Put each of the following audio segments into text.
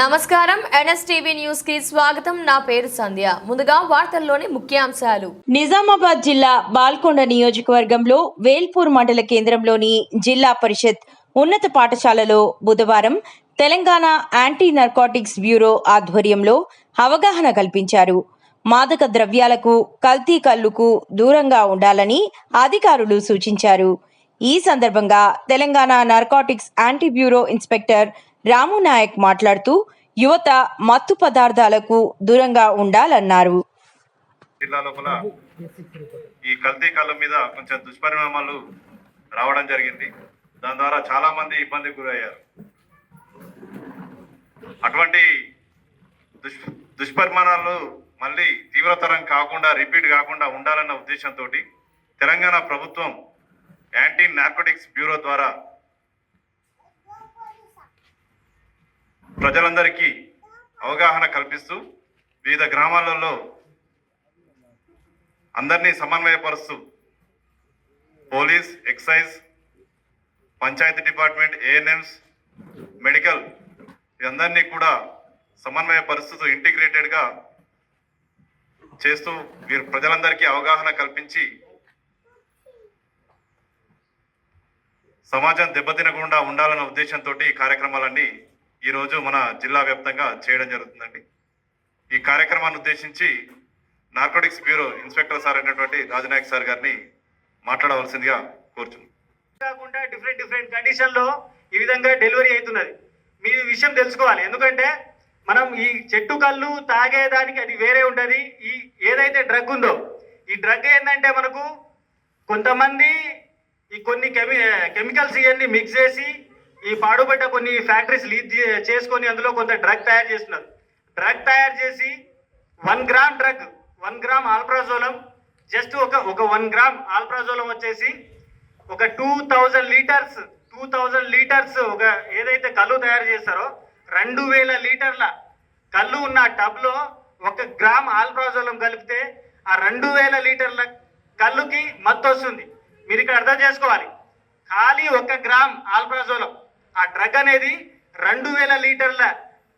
నమస్కారం. ఎన్ఎస్టీవీ న్యూస్కి స్వాగతం. నా పేరు సంధ్య. ముందుగా వార్తల్లోని ముఖ్యాంశాలు. నిజామాబాద్ జిల్లా బాల్కొండ నియోజకవర్గంలో వేల్పూర్ మండల కేంద్రంలోని జిల్లా పరిషత్ ఉన్నత పాఠశాలలో బుధవారం తెలంగాణ యాంటీ నర్కాటిక్స్ బ్యూరో ఆధ్వర్యంలో అవగాహన కల్పించారు. మాదక ద్రవ్యాలకు కల్తీ కల్లుకు దూరంగా ఉండాలని అధికారులు సూచించారు. ఈ సందర్భంగా Telangana narcotics anti bureau inspector Ramu Naik మాట్లాడుతూ యువత మత్తు పదార్థాలకు దూరంగా ఉండాలన్నారు. జిల్లా లోపల ఈ కల్తీ కళ్ళ మీద కొంచెం దుష్పరిణామాలు రావడం జరిగింది. దాని ద్వారా చాలా మంది ఇబ్బందికి గురయ్యారు. అటువంటి దుష్ దుష్పరిమాణాలు మళ్ళీ తీవ్రతరం కాకుండా రిపీట్ కాకుండా ఉండాలన్న ఉద్దేశంతో తెలంగాణ ప్రభుత్వం యాంటీ నార్కోటిక్స్ బ్యూరో ద్వారా ప్రజలందరికీ అవగాహన కల్పిస్తూ వివిధ గ్రామాలలో అందరినీ సమన్వయపరుస్తూ police excise panchayati department ANMs medical అందరినీ కూడా సమన్వయ పరిస్థితులు ఇంటిగ్రేటెడ్గా చేస్తూ వీరు ప్రజలందరికీ అవగాహన కల్పించి సమాజం దెబ్బతినకుండా ఉండాలన్న ఉద్దేశంతో ఈ కార్యక్రమాలన్నీ ఈరోజు మన జిల్లా వ్యాప్తంగా చేయడం జరుగుతుందండి. ఈ కార్యక్రమాన్ని ఉద్దేశించి నార్కోటిక్స్ బ్యూరో ఇన్స్పెక్టర్ సార్ అయినటువంటి రాజనాయక్ సార్ గారిని మాట్లాడవలసిందిగా కోరుచున్నాం. కాకుండా డిఫరెంట్ డిఫరెంట్ కండిషన్లో ఈ విధంగా డెలివరీ అవుతున్నది. మీ విషయం తెలుసుకోవాలి. ఎందుకంటే మనం ఈ చెట్టు కళ్ళు తాగేదానికి అది వేరే ఉంటుంది. ఈ ఏదైతే డ్రగ్ ఉందో ఈ డ్రగ్ ఏంటంటే మనకు కొంతమంది ఈ కొన్ని కెమి కెమికల్స్ ఇవన్నీ మిక్స్ చేసి ఈ పాడుబడ్డ కొన్ని ఫ్యాక్టరీస్ లీడ్ చేసుకొని అందులో కొంత డ్రగ్ తయారు చేస్తున్నారు. డ్రగ్ తయారు చేసి one gram drug one gram alprazolam just ఒక ఒక వన్ గ్రామ్ ఆల్ప్రాజోలం వచ్చేసి ఒక two thousand litres two thousand litres ఒక ఏదైతే కళ్ళు తయారు చేస్తారో రెండు వేల లీటర్ల కళ్ళు ఉన్న టబ్లో ఒక గ్రామ్ ఆల్ప్రాజోలం కలిపితే ఆ రెండు వేల లీటర్ల కళ్ళుకి మత్తు వస్తుంది. మీరు ఇక్కడ అర్థం చేసుకోవాలి. ఖాళీ ఒక గ్రామ్ ఆల్ప్రాజోలం ఆ డ్రగ్ అనేది రెండు వేల లీటర్ల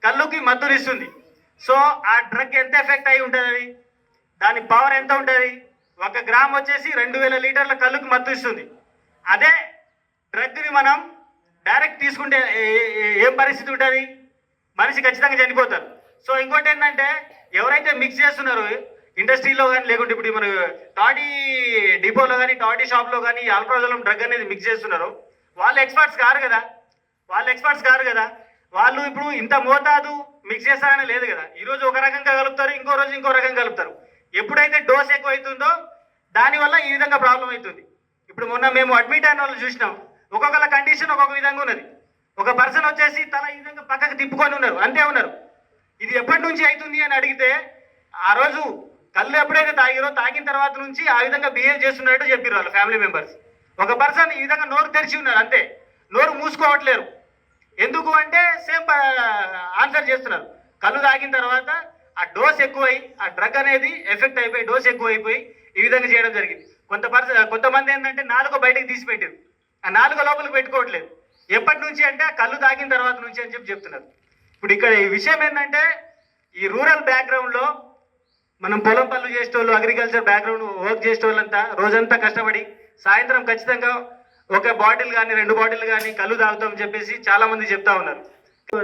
కళ్ళుకి మత్తునిస్తుంది సో ఆ డ్రగ్ ఎంత ఎఫెక్ట్ అయి ఉంటుంది అది? దాని పవర్ ఎంత ఉంటుంది? ఒక గ్రామ్ వచ్చేసి రెండు వేల లీటర్ల కళ్ళుకి మత్తు ఇస్తుంది అదే డ్రగ్ని మనం డైరెక్ట్ తీసుకుంటే ఏం పరిస్థితి ఉంటుంది? మనిషి ఖచ్చితంగా చనిపోతారు సో ఇంకోటి ఏంటంటే ఎవరైతే మిక్స్ చేస్తున్నారో ఇండస్ట్రీలో కానీ లేకుంటే ఇప్పుడు మన టాడీ డిపోలో కానీ టాడీ షాప్లో కానీ ఆల్ప్రాజోలం డ్రగ్ అనేది మిక్స్ చేస్తున్నారో వాళ్ళు ఎక్స్పర్ట్స్ కారు కదా? వాళ్ళు ఎక్స్పర్ట్స్ కారు కదా. వాళ్ళు ఇప్పుడు ఇంత మోతాదు మిక్స్ చేస్తారని లేదు కదా. ఈరోజు ఒక రకంగా కలుపుతారు ఇంకో రోజు ఇంకో రకంగా కలుపుతారు. ఎప్పుడైతే డోస్ ఎక్కువ అవుతుందో దానివల్ల ఈ విధంగా ప్రాబ్లం అవుతుంది. ఇప్పుడు మొన్న మేము అడ్మిట్ అయిన వాళ్ళు చూసినాం. ఒక్కొక్కల కండిషన్ ఒక్కొక్క విధంగా ఉన్నది. ఒక పర్సన్ వచ్చేసి తల ఈ విధంగా పక్కకు తిప్పుకొని ఉన్నారు. అంతే ఉన్నారు. ఇది ఎప్పటి నుంచి అవుతుంది అని అడిగితే ఆ రోజు కళ్ళు ఎప్పుడైతే తాగిరో తాగిన తర్వాత నుంచి ఆ విధంగా బిహేవ్ చేస్తున్నట్టు చెప్పారు వాళ్ళు ఫ్యామిలీ మెంబర్స్ ఒక పర్సన్ ఈ విధంగా నోరు తెరిచి ఉన్నారు అంతే. నోరు మూసుకోవట్లేరు. ఎందుకు అంటే సేమ్ ఆన్సర్ చేస్తున్నారు. కళ్ళు తాగిన తర్వాత ఆ డోస్ ఎక్కువై ఆ డ్రగ్ అనేది ఎఫెక్ట్ అయిపోయి డోస్ ఎక్కువ అయిపోయి ఈ విధంగా చేయడం జరిగింది. కొంత పర్సన్ కొంతమంది ఏంటంటే నాలుగు బయటకు తీసి పెట్టారు. ఆ నాలుగు లోపలికి పెట్టుకోవట్లేదు. ఎప్పటి నుంచి అంటే ఆ కళ్ళు తాగిన తర్వాత నుంచి అని చెప్పి చెప్తున్నారు. ఇప్పుడు ఇక్కడ ఈ విషయం ఏంటంటే ఈ రూరల్ బ్యాక్గ్రౌండ్లో మనం పొలం పనులు చేసేటోళ్ళు అగ్రికల్చర్ బ్యాక్గ్రౌండ్ వర్క్ చేసేటోళ్ళంతా రోజంతా కష్టపడి సాయంత్రం ఖచ్చితంగా ఒక బాటిల్ కానీ రెండు బాటిల్ కానీ కళ్ళు తాగుతామని చెప్పేసి చాలా మంది చెప్తా ఉన్నారు.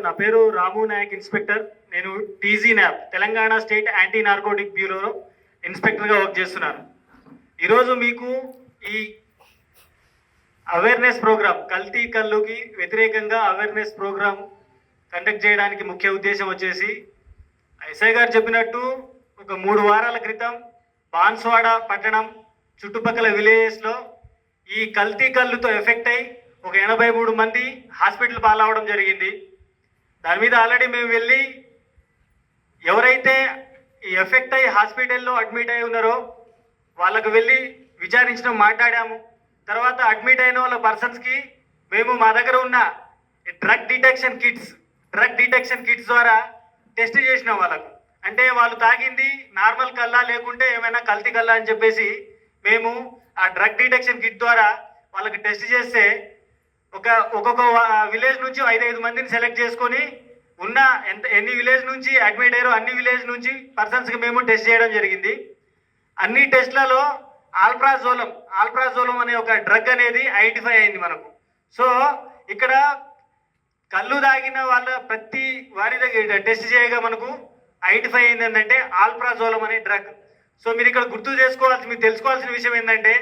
నా పేరు రాము నాయక్ ఇన్స్పెక్టర్. నేను TG NAB Telangana state anti narcotic బ్యూరోలో ఇన్స్పెక్టర్గా వర్క్ చేస్తున్నాను. ఈరోజు మీకు ఈ అవేర్నెస్ ప్రోగ్రామ్ కల్తీ కళ్ళుకి వ్యతిరేకంగా అవేర్నెస్ ప్రోగ్రామ్ కండక్ట్ చేయడానికి ముఖ్య ఉద్దేశం వచ్చేసి ఎస్ఐ గారు చెప్పినట్టు ఒక మూడు వారాల క్రితం బాన్స్వాడ పట్టణం చుట్టుపక్కల విలేజెస్లో ఈ కల్తీ కళ్ళుతో ఎఫెక్ట్ అయి ఒక ఎనభై మూడు మంది హాస్పిటల్ పాలవడం జరిగింది. దాని మీద ఆల్రెడీ మేము వెళ్ళి ఎవరైతే ఈ ఎఫెక్ట్ అయ్యి హాస్పిటల్లో అడ్మిట్ అయి ఉన్నారో వాళ్ళకు వెళ్ళి విచారించడం మాట్లాడాము. తర్వాత అడ్మిట్ అయిన వాళ్ళ పర్సన్స్కి మేము మా దగ్గర ఉన్న drug detection kits drug detection kits ద్వారా టెస్ట్ చేసినాం వాళ్ళకు. అంటే వాళ్ళు తాగింది నార్మల్ కల్లా లేకుంటే ఏమైనా కల్తీ కల్లా అని చెప్పేసి మేము ఆ డ్రగ్ డిటెక్షన్ కిట్ ద్వారా వాళ్ళకి టెస్ట్ చేస్తే ఒక ఒక్కొక్క విలేజ్ నుంచి ఐదు ఐదు మందిని సెలెక్ట్ చేసుకొని ఉన్న ఎంత ఎన్ని విలేజ్ నుంచి అడ్మిట్ అయ్యారో అన్ని విలేజ్ నుంచి పర్సన్స్కి మేము టెస్ట్ చేయడం జరిగింది. అన్ని టెస్ట్లలో ఆల్ప్రాజోలం ఆల్ప్రాజోలం అనే ఒక డ్రగ్ అనేది ఐడెంటిఫై అయింది మనకు. సో ఇక్కడ కళ్ళు తాగిన వాళ్ళ ప్రతి వారి దగ్గర టెస్ట్ చేయగా మనకు ఐడెంటిఫై అయింది ఏంటంటే ఆల్ప్రాజోలం అనే డ్రగ్. సో మీరు ఇక్కడ గుర్తు చేసుకోవాల్సి మీరు తెలుసుకోవాల్సిన విషయం ఏంటంటే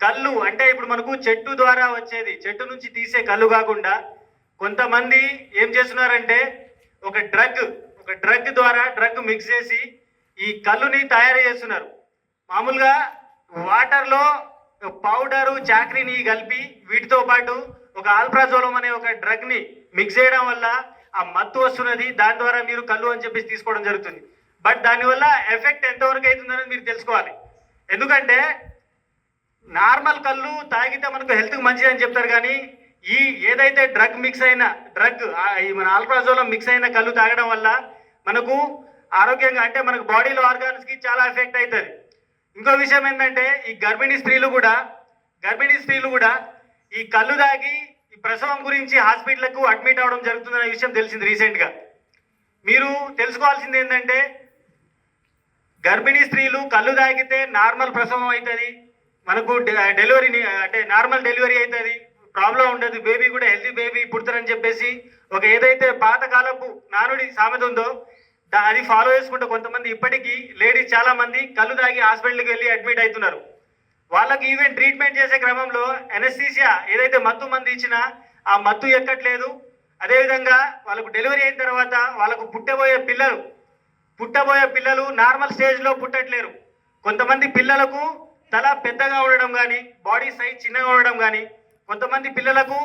కళ్ళు అంటే ఇప్పుడు మనకు చెట్టు ద్వారా వచ్చేది చెట్టు నుంచి తీసే కళ్ళు కాకుండా కొంతమంది ఏం చేస్తున్నారంటే ఒక డ్రగ్ ఒక డ్రగ్ ద్వారా డ్రగ్ మిక్స్ చేసి ఈ కళ్ళుని తయారు చేస్తున్నారు. మామూలుగా వాటర్లో పౌడరు చాకరీని కలిపి వీటితో పాటు ఒక ఆల్ప్రాజోలం అనే ఒక డ్రగ్ని మిక్స్ చేయడం వల్ల ఆ మత్తు వస్తున్నది దాని ద్వారా మీరు కళ్ళు అని చెప్పేసి తీసుకోవడం జరుగుతుంది. బట్ దానివల్ల ఎఫెక్ట్ ఎంతవరకు అవుతుందనేది మీరు తెలుసుకోవాలి. ఎందుకంటే నార్మల్ కళ్ళు తాగితే మనకు హెల్త్కి మంచిది అని చెప్తారు కానీ ఈ ఏదైతే డ్రగ్ మిక్స్ అయిన డ్రగ్ ఈ మన ఆల్ప్రాజోలో మిక్స్ అయిన కళ్ళు తాగడం వల్ల మనకు ఆరోగ్యంగా అంటే మనకు బాడీలో ఆర్గాన్స్కి చాలా ఎఫెక్ట్ అవుతుంది. ఇంకో విషయం ఏంటంటే ఈ గర్భిణీ స్త్రీలు కూడా గర్భిణీ స్త్రీలు కూడా ఈ కళ్ళు తాగి ఈ ప్రసవం గురించి హాస్పిటల్కు అడ్మిట్ అవ్వడం జరుగుతుందనే విషయం తెలిసింది రీసెంట్గా. మీరు తెలుసుకోవాల్సింది ఏంటంటే గర్భిణీ స్త్రీలు కళ్ళు తాగితే నార్మల్ ప్రసవం అవుతుంది. మనకు డె- డెలివరీని అంటే నార్మల్ డెలివరీ అవుతుంది. ప్రాబ్లం ఉండదు. బేబీ కూడా హెల్తీ బేబీ పుడతారని చెప్పేసి ఒక ఏదైతే పాతకాలపు నానుడి సామెత ఉందో అది ఫాలో చేసుకుంటే కొంతమంది ఇప్పటికీ లేడీస్ చాలా మంది కళ్ళు తాగి హాస్పిటల్కి వెళ్ళి అడ్మిట్ అవుతున్నారు. వాళ్ళకి ఈవెన్ ట్రీట్మెంట్ చేసే క్రమంలో ఎనస్థీసియా ఏదైతే మత్తు మంది ఇచ్చినా ఆ మత్తు ఎక్కట్లేదు. అదేవిధంగా వాళ్ళకు డెలివరీ అయిన తర్వాత వాళ్ళకు పుట్టబోయే పిల్లలు పుట్టబోయే పిల్లలు నార్మల్ స్టేజ్లో పుట్టట్లేరు. కొంతమంది పిల్లలకు తల పెద్దగా ఉండడం కానీ బాడీ సైజ్ చిన్నగా ఉండడం కానీ కొంతమంది పిల్లలకు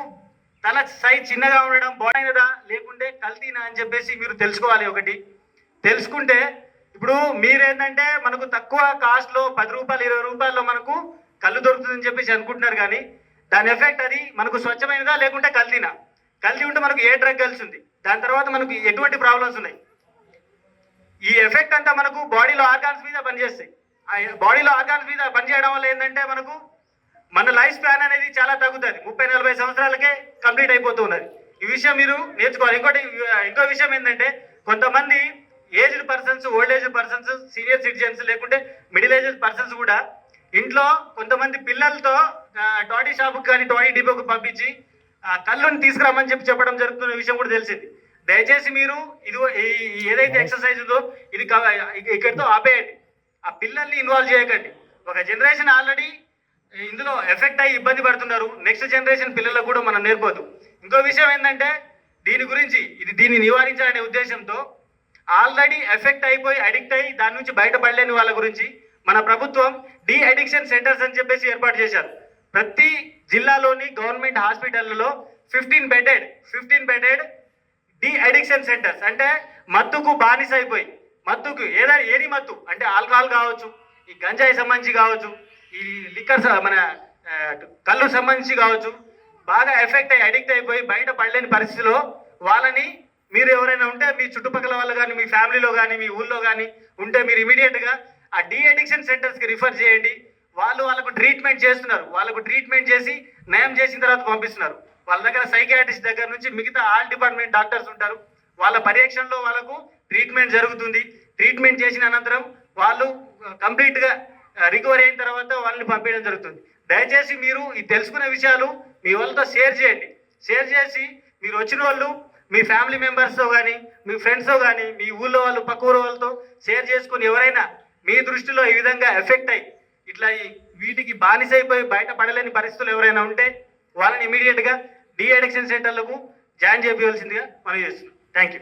తల సైజ్ చిన్నగా ఉండడం బాడీ అయినదా లేకుంటే కల్తీనా అని చెప్పేసి మీరు తెలుసుకోవాలి ఒకటి. తెలుసుకుంటే ఇప్పుడు మీరేంటంటే మనకు తక్కువ కాస్ట్లో పది రూపాయలు ఇరవై రూపాయల్లో మనకు కళ్ళు దొరుకుతుందని చెప్పేసి అనుకుంటున్నారు కానీ దాని ఎఫెక్ట్ అది మనకు స్వచ్ఛమైనదా లేకుంటే కల్తీనా? కల్తీ ఉంటే మనకు ఏ డ్రగ్ కలిసింది దాని తర్వాత మనకు ఎటువంటి ప్రాబ్లమ్స్ ఉన్నాయి? ఈ ఎఫెక్ట్ అంతా మనకు బాడీలో ఆర్గాన్స్ మీద పనిచేస్తాయి. బాడీలో ఆర్గాన్స్ మీద పనిచేయడం వల్ల ఏంటంటే మనకు మన లైఫ్ స్పాన్ అనేది చాలా తగ్గుతుంది. ముప్పై నలభై సంవత్సరాలకే కంప్లీట్ అయిపోతూ ఉన్నది ఈ విషయం మీరు నేర్చుకోవాలి. ఇంకోటి ఇంకో విషయం ఏంటంటే కొంతమంది aged persons old age persons senior citizens లేకుంటే మిడిల్ ఏజ్ పర్సన్స్ కూడా ఇంట్లో కొంతమంది పిల్లలతో టాడీ షాప్కి కానీ టాడీ డిపోకి పంపించి కళ్ళుని తీసుకురామని చెప్పి చెప్పడం జరుగుతున్న విషయం కూడా తెలిసింది. దయచేసి మీరు ఇది ఏదైతే ఎక్సర్సైజ్ ఉందో ఇది ఇక్కడితో ఆపేయండి. ఆ పిల్లల్ని ఇన్వాల్వ్ చేయకండి. ఒక జనరేషన్ ఆల్రెడీ ఇందులో ఎఫెక్ట్ అయ్యి ఇబ్బంది పడుతున్నారు. నెక్స్ట్ జనరేషన్ పిల్లలకు కూడా మనం నేర్పొద్దు. ఇంకో విషయం ఏంటంటే దీని గురించి ఇది దీన్ని నివారించాలనే ఉద్దేశంతో ఆల్రెడీ ఎఫెక్ట్ అయిపోయి అడిక్ట్ అయ్యి దాని నుంచి బయటపడలేని వాళ్ళ గురించి మన ప్రభుత్వం డి అడిక్షన్ సెంటర్స్ అని చెప్పేసి ఏర్పాటు చేశారు. ప్రతి జిల్లాలోని గవర్నమెంట్ హాస్పిటల్లో fifteen bedded fifteen bedded de addiction centres. అంటే మత్తుకు బానిస అయిపోయి మత్తుకు ఏదైనా ఏది మత్తు? అంటే ఆల్కహాల్ కావచ్చు ఈ గంజాయి సంబంధించి కావచ్చు ఈ లిక్కర్ మన కళ్ళు సంబంధించి కావచ్చు బాగా ఎఫెక్ట్ అయ్యి అడిక్ట్ అయిపోయి బయట పడలేని పరిస్థితిలో వాళ్ళని మీరు ఎవరైనా ఉంటే మీ చుట్టుపక్కల వాళ్ళు కానీ మీ ఫ్యామిలీలో కానీ మీ ఊళ్ళో కానీ ఉంటే మీరు ఇమీడియట్గా ఆ డి అడిక్షన్ సెంటర్స్కి రిఫర్ చేయండి. వాళ్ళు వాళ్ళకు ట్రీట్మెంట్ చేస్తున్నారు. వాళ్ళకు ట్రీట్మెంట్ చేసి నయం చేసిన తర్వాత పంపిస్తున్నారు. వాళ్ళ దగ్గర సైకాట్రిస్ట్ దగ్గర నుంచి మిగతా ఆల్ డిపార్ట్మెంట్ డాక్టర్స్ ఉంటారు. వాళ్ళ పర్యవేక్షణలో వాళ్ళకు ట్రీట్మెంట్ జరుగుతుంది. ట్రీట్మెంట్ చేసిన అనంతరం వాళ్ళు కంప్లీట్గా రికవరీ అయిన తర్వాత వాళ్ళని పంపించడం జరుగుతుంది. దయచేసి మీరు ఈ తెలుసుకునే విషయాలు మీ వాళ్ళతో షేర్ చేయండి. షేర్ చేసి మీరు వచ్చిన వాళ్ళు మీ ఫ్యామిలీ మెంబర్స్తో కానీ మీ ఫ్రెండ్స్తో కానీ మీ ఊళ్ళో వాళ్ళు పక్క ఊరు వాళ్ళతో షేర్ చేసుకుని ఎవరైనా మీ దృష్టిలో ఈ విధంగా ఎఫెక్ట్ అయ్యి ఇట్లా వీటికి బానిసైపోయి బయట పడలేని పరిస్థితులు ఎవరైనా ఉంటే వాళ్ళని ఇమీడియట్గా డీ అడిక్షన్ సెంటర్లకు జాయిన్ చేయవలసిందిగా మనం చేస్తున్నాం. Thank you